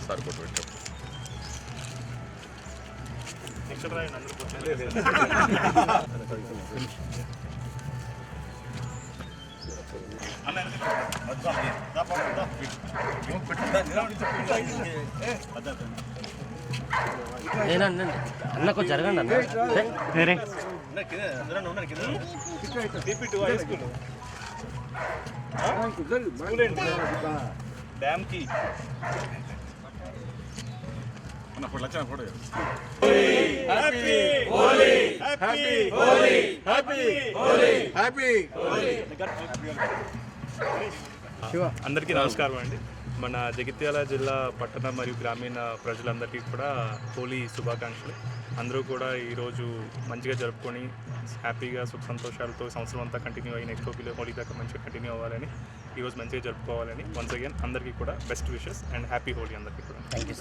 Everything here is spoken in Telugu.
సార్ ఫోటో పెట్టాం నేనండి అన్న కొంచెం జరగండి అన్న. వేరే డ్యామ్కి అన్న ఫోటో లక్షణ ఫోటో అందరికీ నమస్కారం అండి. మన జగిత్యాల జిల్లా పట్టణ మరియు గ్రామీణ ప్రజలందరికీ కూడా హోలీ శుభాకాంక్షలు. అందరూ కూడా ఈరోజు మంచిగా జరుపుకొని హ్యాపీగా సుఖ సంతోషాలతో సంవత్సరం అంతా కంటిన్యూ అయ్యి నెక్స్ట్ హోలీ హోలీ దాకా మంచిగా కంటిన్యూ అవ్వాలని ఈరోజు మంచిగా జరుపుకోవాలని వన్స్ అగైన్ అందరికీ కూడా best wishes and happy Holi అందరికీ కూడా. Thank you